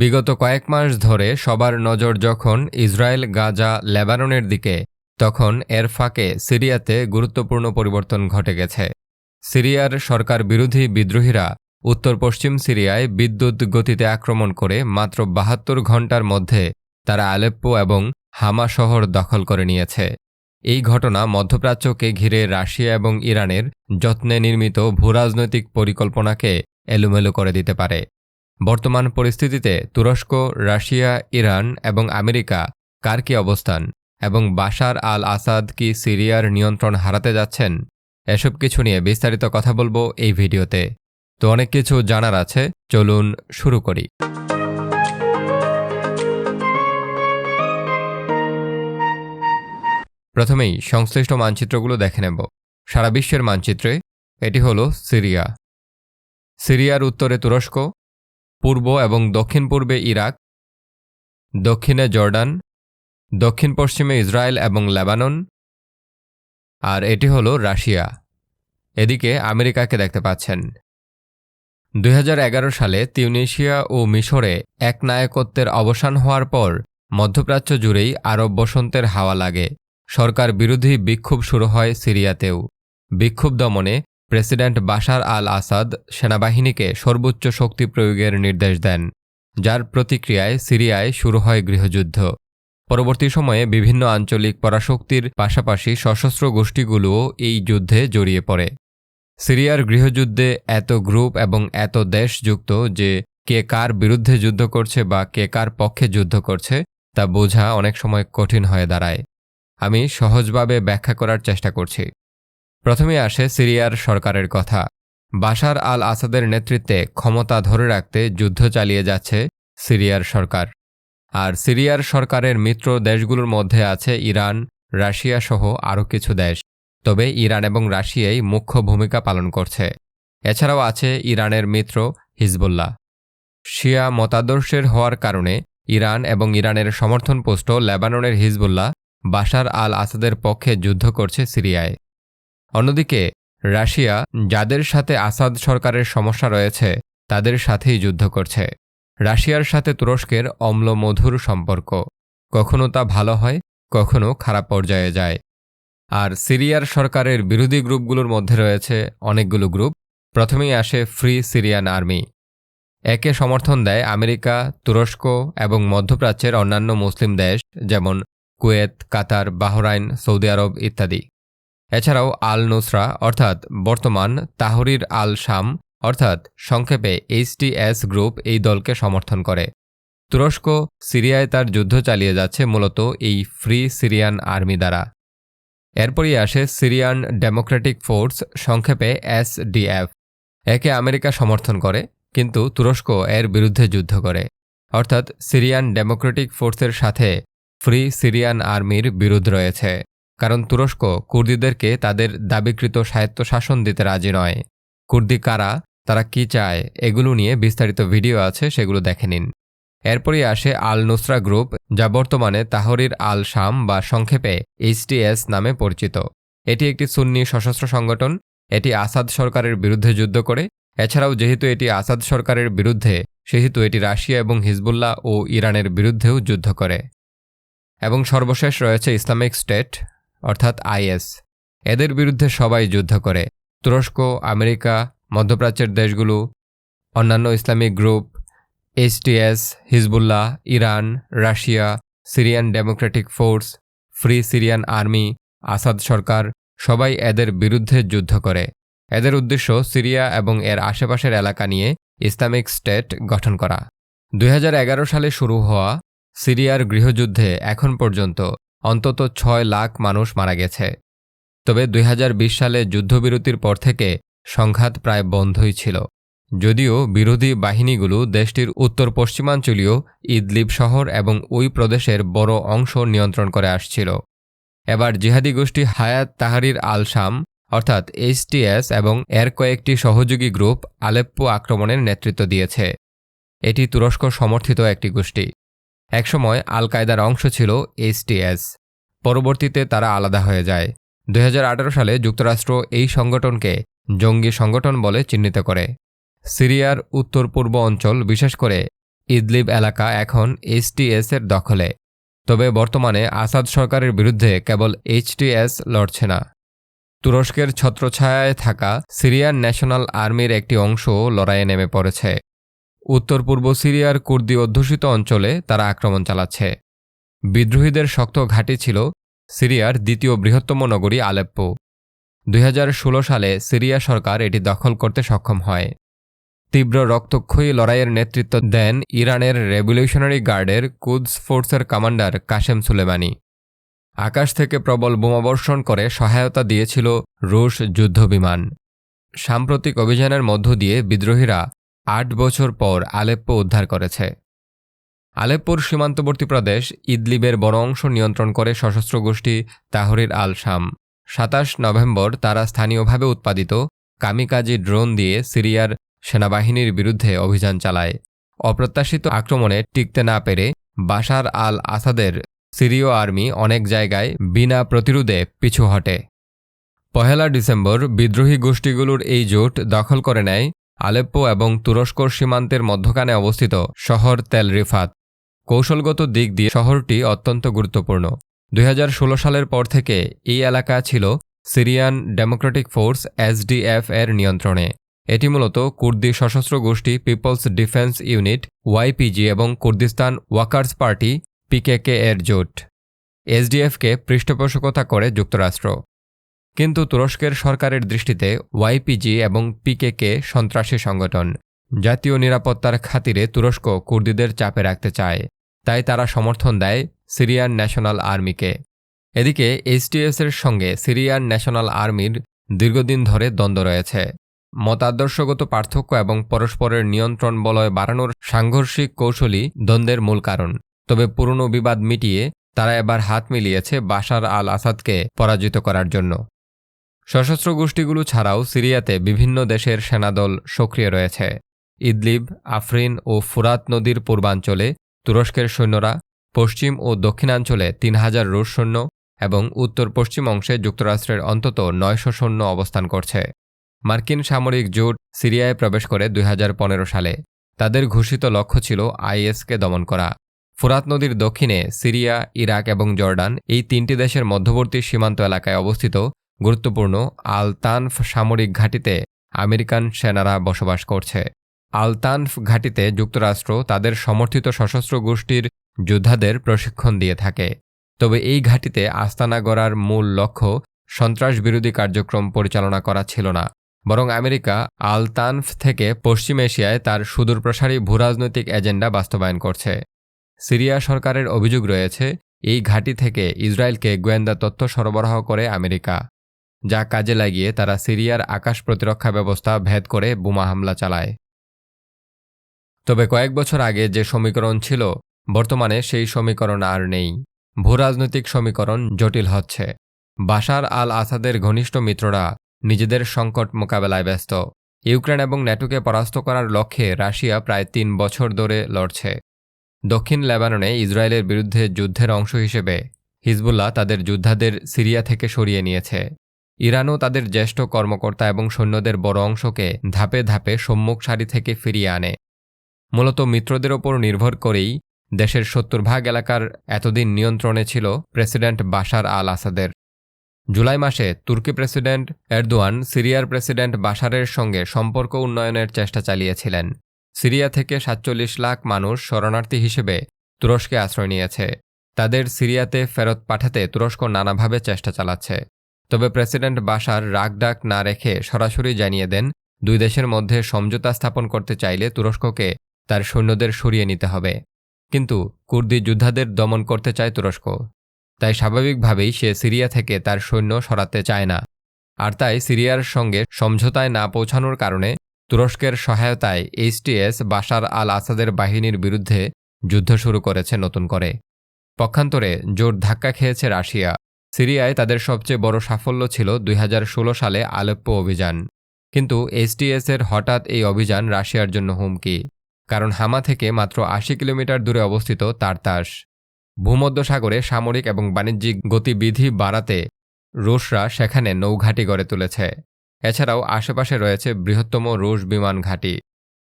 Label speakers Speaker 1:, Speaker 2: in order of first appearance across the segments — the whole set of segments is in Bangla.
Speaker 1: বিগত কয়েক মাস ধরে সবার নজর যখন ইসরায়েল গাজা লেবাননের দিকে, তখন এর ফাঁকে সিরিয়াতে গুরুত্বপূর্ণ পরিবর্তন ঘটে গেছে। সিরিয়ার সরকার বিরোধী বিদ্রোহীরা উত্তর পশ্চিম সিরিয়ায় বিদ্যুৎ গতিতে আক্রমণ করে মাত্র বাহাত্তর ঘণ্টার মধ্যে তারা আলেপ্পো এবং হামা শহর দখল করে নিয়েছে। এই ঘটনা মধ্যপ্রাচ্যকে ঘিরে রাশিয়া এবং ইরানের যত্নে নির্মিত ভূরাজনৈতিক পরিকল্পনাকে এলোমেলো করে দিতে পারে। বর্তমান পরিস্থিতিতে তুরস্ক, রাশিয়া, ইরান এবং আমেরিকা কার কি অবস্থান এবং বাশার আল আসাদ কি সিরিয়ার নিয়ন্ত্রণ হারাতে যাচ্ছেন? এসব কিছু নিয়ে বিস্তারিত কথা বলব এই ভিডিওতে। তো অনেক কিছু জানার আছে, চলুন শুরু করি। প্রথমেই সংশ্লিষ্ট মানচিত্রগুলো দেখে নেব। সারা বিশ্বের মানচিত্রে এটি হল সিরিয়া। সিরিয়ার উত্তরে তুরস্ক পূর্ব এবং দক্ষিণ পূর্বে ইরাক, দক্ষিণে জর্ডান, দক্ষিণ পশ্চিমে ইসরায়েল এবং লেবানন, আর এটি হল রাশিয়া। এদিকে আমেরিকাকে দেখতে পাচ্ছেন। দু হাজার এগারো সালে তিউনিশিয়া ও মিশরে একনায়কত্বের অবসান হওয়ার পর মধ্যপ্রাচ্য জুড়েই আরব বসন্তের হাওয়া লাগে। সরকার বিরোধী বিক্ষোভ শুরু হয় সিরিয়াতেও। বিক্ষোভ দমনে প্রেসিডেন্ট বাশার আল আসাদ সেনাবাহিনীকে সর্বোচ্চ শক্তি প্রয়োগের নির্দেশ দেন, যার প্রতিক্রিয়ায় সিরিয়ায় শুরু হয় গৃহযুদ্ধ। পরবর্তী সময়ে বিভিন্ন আঞ্চলিক পরাশক্তির পাশাপাশি সশস্ত্র গোষ্ঠীগুলোও এই যুদ্ধে জড়িয়ে পড়ে। সিরিয়ার গৃহযুদ্ধে এত গ্রুপ এবং এত দেশ যুক্ত যে কে কার বিরুদ্ধে যুদ্ধ করছে বা কে কার পক্ষে যুদ্ধ করছে, তা বোঝা অনেক সময় কঠিন হয়ে দাঁড়ায়। আমি সহজভাবে ব্যাখ্যা করার চেষ্টা করছি। প্রথমে আসে সিরিয়ার সরকারের কথা। বাশার আল আসাদের নেতৃত্বে ক্ষমতা ধরে রাখতে যুদ্ধ চালিয়ে যাচ্ছে সিরিয়ার সরকার। আর সিরিয়ার সরকারের মিত্র দেশগুলোর মধ্যে আছে ইরান, রাশিয়া সহ আরও কিছু দেশ। তবে ইরান এবং রাশিয়াই মুখ্য ভূমিকা পালন করছে। এছাড়াও আছে ইরানের মিত্র হিজবুল্লাহ। শিয়া মতাদর্শের হওয়ার কারণে ইরান এবং ইরানের সমর্থন পোস্ট লেবাননের হিজবুল্লাহ বাশার আল আসাদের পক্ষে যুদ্ধ করছে সিরিয়ায়। অন্যদিকে, রাশিয়া, যাদের সাথে আসাদ সরকারের সমস্যা রয়েছে, তাদের সাথেই যুদ্ধ করছে। রাশিয়ার সাথে তুরস্কের অম্ল মধুর সম্পর্ক। কখনো তা ভালো হয়, কখনো খারাপ পর্যায়ে যায়। আর সিরিয়ার সরকারের বিরোধী গ্রুপগুলোর মধ্যে রয়েছে অনেকগুলো গ্রুপ। প্রথমেই আসে ফ্রি সিরিয়ান আর্মি। একে সমর্থন দেয় আমেরিকা, তুরস্ক এবং মধ্যপ্রাচ্যের অন্যান্য মুসলিম দেশ, যেমন Kuwait, Qatar, Bahrain, Saudi Arabia ইত্যাদি। এছাড়াও আল নুসরা অর্থাৎ বর্তমান, তাহরির আল শাম অর্থাৎ সংক্ষেপে এইচটিএস গ্রুপ এই দলকে সমর্থন করে। তুরস্ক সিরিয়ায় তার যুদ্ধ চালিয়ে যাচ্ছে মূলত এই ফ্রি সিরিয়ান আর্মি দ্বারা। এরপরই আসে সিরিয়ান ডেমোক্রেটিক ফোর্স, সংক্ষেপে এসডিএফ একে আমেরিকা সমর্থন করে, কিন্তু তুরস্ক এর বিরুদ্ধে যুদ্ধ করে। অর্থাৎ সিরিয়ান ডেমোক্রেটিক ফোর্সের সাথে ফ্রি সিরিয়ান আর্মির বিরোধ রয়েছে। কারণ তুরস্ক কুর্দিদেরকে তাদের দাবিকৃত স্বায়ত্তশাসন দিতে রাজি নয়। কুর্দি কারা, তারা কি চায়, এগুলো নিয়ে বিস্তারিত ভিডিও আছে, সেগুলো দেখে নিন। এরপরই আসে আল নুসরা গ্রুপ, যা বর্তমানে তাহরির আল শাম বা সংক্ষেপে এইচটিএস নামে পরিচিত। এটি একটি সুন্নি সশস্ত্র সংগঠন, এটি আসাদ সরকারের বিরুদ্ধে যুদ্ধ করে। এছাড়াও যেহেতু এটি আসাদ সরকারের বিরুদ্ধে, সেহেতু এটি রাশিয়া এবং হিজবুল্লাহ ও ইরানের বিরুদ্ধেও যুদ্ধ করে। এবং সর্বশেষ রয়েছে ইসলামিক স্টেট অর্থাৎ আইএস। এদের বিরুদ্ধে সবাই যুদ্ধ করে। তুরস্ক, আমেরিকা, মধ্যপ্রাচ্যের দেশগুলো, অন্যান্য Islamic group HTS Hezbollah, Iran, Russia, Syrian Democratic Force, Free Syrian Army, Assad সরকার, সবাই এদের বিরুদ্ধে যুদ্ধ করে। এদের উদ্দেশ্য সিরিয়া এবং এর আশেপাশের এলাকা নিয়ে ইসলামিক স্টেট গঠন করা। দু হাজার এগারো সালে শুরু হওয়া সিরিয়ার গৃহযুদ্ধে এখন পর্যন্ত অন্তত ছয় লাখ মানুষ মারা গেছে। তবে দুই হাজার বিশ সালে যুদ্ধবিরতির পর থেকে সংঘাত প্রায় বন্ধই ছিল। যদিও বিরোধী বাহিনীগুলো দেশটির উত্তর পশ্চিমাঞ্চলীয় ইদলিব শহর এবং ওই প্রদেশের বড় অংশ নিয়ন্ত্রণ করে আসছিল। এবার জিহাদি গোষ্ঠী হায়াত তাহারির আল শাম অর্থাৎ এইচটিএস এবং এর কয়েকটি সহযোগী গ্রুপ আলেপ্পো আক্রমণের নেতৃত্ব দিয়েছে। এটি তুরস্ক সমর্থিত একটি গোষ্ঠী। একসময় আল কায়দার অংশ ছিল এইচটিএস পরবর্তীতে তারা আলাদা হয়ে যায়। দুই হাজার আঠারো সালে যুক্তরাষ্ট্র এই সংগঠনকে জঙ্গি সংগঠন বলে চিহ্নিত করে। সিরিয়ার উত্তর পূর্ব অঞ্চল, বিশেষ করে ইদলিব এলাকা, এখন এইচটিএস এর দখলে। তবে বর্তমানে আসাদ সরকারের বিরুদ্ধে কেবল এইচটিএস লড়ছে না। তুরস্কের ছত্রছায়ায় থাকা সিরিয়ান ন্যাশনাল আর্মির একটি অংশ লড়াইয়ে নেমে পড়েছে। উত্তর পূর্ব সিরিয়ার কুর্দি অধ্যুষিত অঞ্চলে তারা আক্রমণ চালাচ্ছে। বিদ্রোহীদের শক্ত ঘাঁটি ছিল সিরিয়ার দ্বিতীয় বৃহত্তম নগরী আলেপ্পো। দুই হাজার ষোলো সালে সিরিয়া সরকার এটি দখল করতে সক্ষম হয়। তীব্র রক্তক্ষয়ী লড়াইয়ের নেতৃত্ব দেন ইরানের রেভলিউশনারি গার্ডের কুদস ফোর্সের কমান্ডার কাশেম সুলেমানি। আকাশ থেকে প্রবল বোমাবর্ষণ করে সহায়তা দিয়েছিল রুশ যুদ্ধবিমান। সাম্প্রতিক অভিযানের মধ্য দিয়ে বিদ্রোহীরা আট বছর পর আলেপ্পো উদ্ধার করেছে। আলেপ্পোর সীমান্তবর্তী প্রদেশ ইদলিবের বড় অংশ নিয়ন্ত্রণ করে সশস্ত্র গোষ্ঠী তাহরির আল শাম সাতাশ নভেম্বর তারা স্থানীয়ভাবে উৎপাদিত কামিকাজি ড্রোন দিয়ে সিরিয়ার সেনাবাহিনীর বিরুদ্ধে অভিযান চালায়। অপ্রত্যাশিত আক্রমণে টিকতে না পেরে বাশার আল আসাদের সিরীয় আর্মি অনেক জায়গায় বিনা প্রতিরোধে পিছু হটে। পহেলা ডিসেম্বর বিদ্রোহী গোষ্ঠীগুলোর এই জোট দখল করে নেয় আলেপ্পো এবং তুরস্কর সীমান্তের মধ্যখানে অবস্থিত শহর তেল রিফাত। কৌশলগত দিক দিয়ে শহরটি অত্যন্ত গুরুত্বপূর্ণ। দুই হাজার ষোলো সালের পর থেকে এই এলাকা ছিল সিরিয়ান ডেমোক্রেটিক ফোর্স এসডিএফ এর নিয়ন্ত্রণে। এটি মূলত কুর্দি সশস্ত্র গোষ্ঠী পিপলস ডিফেন্স ইউনিট, ওয়াইপিজি এবং কুর্দিস্তান ওয়াকার্স পার্টি, পিকেকে এর জোট। এসডিএফকে পৃষ্ঠপোষকতা করে যুক্তরাষ্ট্র। কিন্তু তুরস্কের সরকারের দৃষ্টিতে ওয়াইপিজি এবং পিকেকে সন্ত্রাসী সংগঠন, জাতীয় নিরাপত্তার খাতিরে তুরস্ক কুর্দিদের চাপে রাখতে চায়। তাই তারা সমর্থন দেয় সিরিয়ান ন্যাশনাল আর্মিকে। এদিকে এইচটিএসের সঙ্গে সিরিয়ান ন্যাশনাল আর্মির দীর্ঘদিন ধরে দ্বন্দ্ব রয়েছে। মতাদর্শগত পার্থক্য এবং পরস্পরের নিয়ন্ত্রণ বলয় বাড়ানোর সাংঘর্ষিক কৌশলই দ্বন্দ্বের মূল কারণ। তবে পুরনো বিবাদ মিটিয়ে তারা এবার হাত মিলিয়েছে বাশার আল আসাদকে পরাজিত করার জন্য। সশস্ত্র গোষ্ঠীগুলো ছাড়াও সিরিয়াতে বিভিন্ন দেশের সেনাদল সক্রিয় রয়েছে। ইদলিব, আফরিন ও ফুরাত নদীর পূর্বাঞ্চলে তুরস্কের সৈন্যরা পশ্চিম ও দক্ষিণাঞ্চলে তিন হাজার রুশ সৈন্য এবং উত্তর পশ্চিম অংশে যুক্তরাষ্ট্রের অন্তত নয়শো সৈন্য অবস্থান করছে। মার্কিন সামরিক জোট সিরিয়ায় প্রবেশ করে দুই হাজার পনেরো সালে। তাদের ঘোষিত লক্ষ্য ছিল আইএসকে দমন করা। ফুরাত নদীর দক্ষিণে সিরিয়া, ইরাক এবং জর্ডান এই তিনটি দেশের মধ্যবর্তী সীমান্ত এলাকায় অবস্থিত গুরুত্বপূর্ণ আলতানফ সামরিক ঘাঁটিতে আমেরিকান সেনারা বসবাস করছে। আলতানফ ঘাঁটিতে যুক্তরাষ্ট্র তাদের সমর্থিত সশস্ত্র গোষ্ঠীর যোদ্ধাদের প্রশিক্ষণ দিয়ে থাকে। তবে এই ঘাঁটিতে আস্তানা গড়ার মূল লক্ষ্য সন্ত্রাস বিরোধী কার্যক্রম পরিচালনা করা ছিল না। বরং আমেরিকা আলতানফ থেকে পশ্চিম এশিয়ায় তার সুদূরপ্রসারী ভূরাজনৈতিক এজেন্ডা বাস্তবায়ন করছে। সিরিয়া সরকারের অভিযোগ রয়েছে, এই ঘাঁটি থেকে ইসরায়েলকে গোয়েন্দা তথ্য সরবরাহ করে আমেরিকা। যা কাজে লাগিয়ে তারা সিরিয়ার আকাশ প্রতিরক্ষা ব্যবস্থা ভেদ করে বোমা হামলা চালায়। তবে কয়েক বছর আগে যে সমীকরণ ছিল, বর্তমানে সেই সমীকরণ আর নেই। ভূরাজনৈতিক সমীকরণ জটিল হচ্ছে। বাশার আল আসাদের ঘনিষ্ঠ মিত্ররা নিজেদের সংকট মোকাবেলায় ব্যস্ত। ইউক্রেন এবং ন্যাটোকে পরাস্ত করার লক্ষ্যে রাশিয়া প্রায় তিন বছর ধরে লড়ছে। দক্ষিণ লেবাননে ইসরায়েলের বিরুদ্ধে যুদ্ধের অংশ হিসেবে হিজবুল্লাহ তাদের যোদ্ধাদের সিরিয়া থেকে সরিয়ে নিয়েছে। ইরানও তাদের জ্যেষ্ঠ কর্মকর্তা এবং সৈন্যদের বড় অংশকে ধাপে ধাপে সম্মুখ সারি থেকে ফিরিয়ে আনে। মূলত মিত্রদের ওপর নির্ভর করেই দেশের সত্তর ভাগ এলাকার এতদিন নিয়ন্ত্রণে ছিল প্রেসিডেন্ট বাশার আল আসাদের জুলাই মাসে তুর্কি প্রেসিডেন্ট এরদোয়ান সিরিয়ার প্রেসিডেন্ট বাশারের সঙ্গে সম্পর্ক উন্নয়নের চেষ্টা চালিয়েছিলেন। সিরিয়া থেকে সাতচল্লিশ লাখ মানুষ শরণার্থী হিসেবে তুরস্কে আশ্রয় নিয়েছে। তাদের সিরিয়াতে ফেরত পাঠাতে তুরস্ক নানাভাবে চেষ্টা চালাচ্ছে। তবে প্রেসিডেন্ট বাশার রাগডাক না রেখে সরাসরি জানিয়ে দেন, দুই দেশের মধ্যে সমঝোতা স্থাপন করতে চাইলে তুরস্ককে তার সৈন্যদের সরিয়ে নিতে হবে। কিন্তু কুর্দি যোদ্ধাদের দমন করতে চায় তুরস্ক। তাই স্বাভাবিকভাবেই সে সিরিয়া থেকে তার সৈন্য সরাতে চায় না। আর তাই সিরিয়ার সঙ্গে সমঝোতায় না পৌঁছানোর কারণে তুরস্কের সহায়তায় এইচটিএস বাশার আল আসাদের বাহিনীর বিরুদ্ধে যুদ্ধ শুরু করেছে নতুন করে। পক্ষান্তরে জোর ধাক্কা খেয়েছে রাশিয়া। সিরিয়ায় তাদের সবচেয়ে বড় সাফল্য ছিল দুই হাজার ষোলো সালে আলেপ্পো অভিযান। কিন্তু এসটিএসের হঠাৎ এই অভিযান রাশিয়ার জন্য হুমকি, কারণ হামা থেকে মাত্র আশি কিলোমিটার দূরে অবস্থিত তারতাস ভূমধ্যসাগরে সামরিক এবং বাণিজ্যিক গতিবিধি বাড়াতে রুশরা সেখানে নৌঘাটি গড়ে তুলেছে। এছাড়াও আশেপাশে রয়েছে বৃহত্তম রুশ বিমান ঘাঁটি।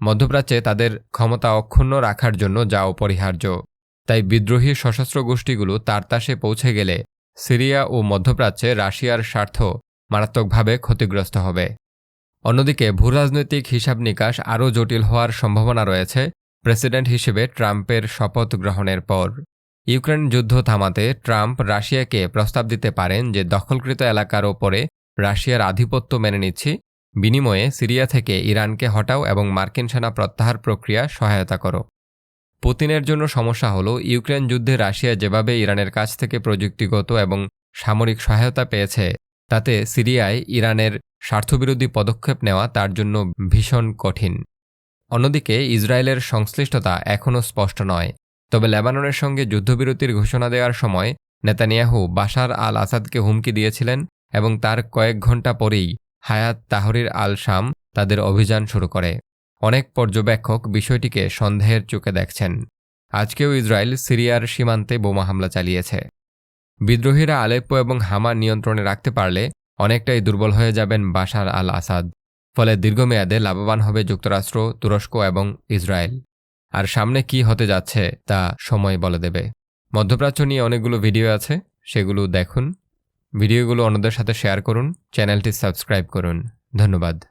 Speaker 1: মধ্যপ্রাচ্যে তাদের ক্ষমতা অক্ষুণ্ণ রাখার জন্য যা অপরিহার্য। তাই বিদ্রোহী সশস্ত্র গোষ্ঠীগুলো তারতাসে পৌঁছে গেলে সিরিয়া ও মধ্যপ্রাচ্যে রাশিয়ার স্বার্থ মারাত্মকভাবে ক্ষতিগ্রস্ত হবে। অন্যদিকে, ভূরাজনৈতিক হিসাব নিকাশ আরও জটিল হওয়ার সম্ভাবনা রয়েছে প্রেসিডেন্ট হিসেবে ট্রাম্পের শপথ গ্রহণের পর। ইউক্রেন যুদ্ধ থামাতে ট্রাম্প রাশিয়াকে প্রস্তাব দিতে পারেন যে, দখলকৃত এলাকার ওপরে রাশিয়ার আধিপত্য মেনে নিচ্ছি, বিনিময়ে সিরিয়া থেকে ইরানকে হটাও এবং মার্কিন সেনা প্রত্যাহার প্রক্রিয়া সহায়তা করো। পুতিনের জন্য সমস্যা হলো, ইউক্রেন যুদ্ধে রাশিয়া যেভাবে ইরানের কাছ থেকে প্রযুক্তিগত এবং সামরিক সহায়তা পেয়েছে, তাতে সিরিয়ায় ইরানের স্বার্থবিরোধী পদক্ষেপ নেওয়া তার জন্য ভীষণ কঠিন। অন্যদিকে, ইসরায়েলের সংশ্লিষ্টতা এখনও স্পষ্ট নয়। তবে লেবাননের সঙ্গে যুদ্ধবিরতির ঘোষণা দেওয়ার সময় নেতানিয়াহু বাশার আল আসাদকে হুমকি দিয়েছিলেন এবং তার কয়েক ঘণ্টা পরেই হায়াত তাহরির আল শাম তাদের অভিযান শুরু করে। অনেক পর্যবেক্ষক বিষয়টিকে সন্দেহের চোখে দেখছেন। আজকেও ইসরায়েল সিরিয়ার সীমান্তে বোমা হামলা চালিয়েছে। বিদ্রোহীরা আলেপ্পো এবং হামা নিয়ন্ত্রণে রাখতে পারলে অনেকটাই দুর্বল হয়ে যাবেন বাশার আল আসাদ ফলে দীর্ঘমেয়াদে লাভবান হবে যুক্তরাষ্ট্র, তুরস্ক এবং ইসরায়েল। আর সামনে কি হতে যাচ্ছে তা সময় বলে দেবে। মধ্যপ্রাচ্য নিয়ে অনেকগুলো ভিডিও আছে, সেগুলো দেখুন। ভিডিওগুলো অন্যদের সাথে শেয়ার করুন, চ্যানেলটি সাবস্ক্রাইব করুন। ধন্যবাদ।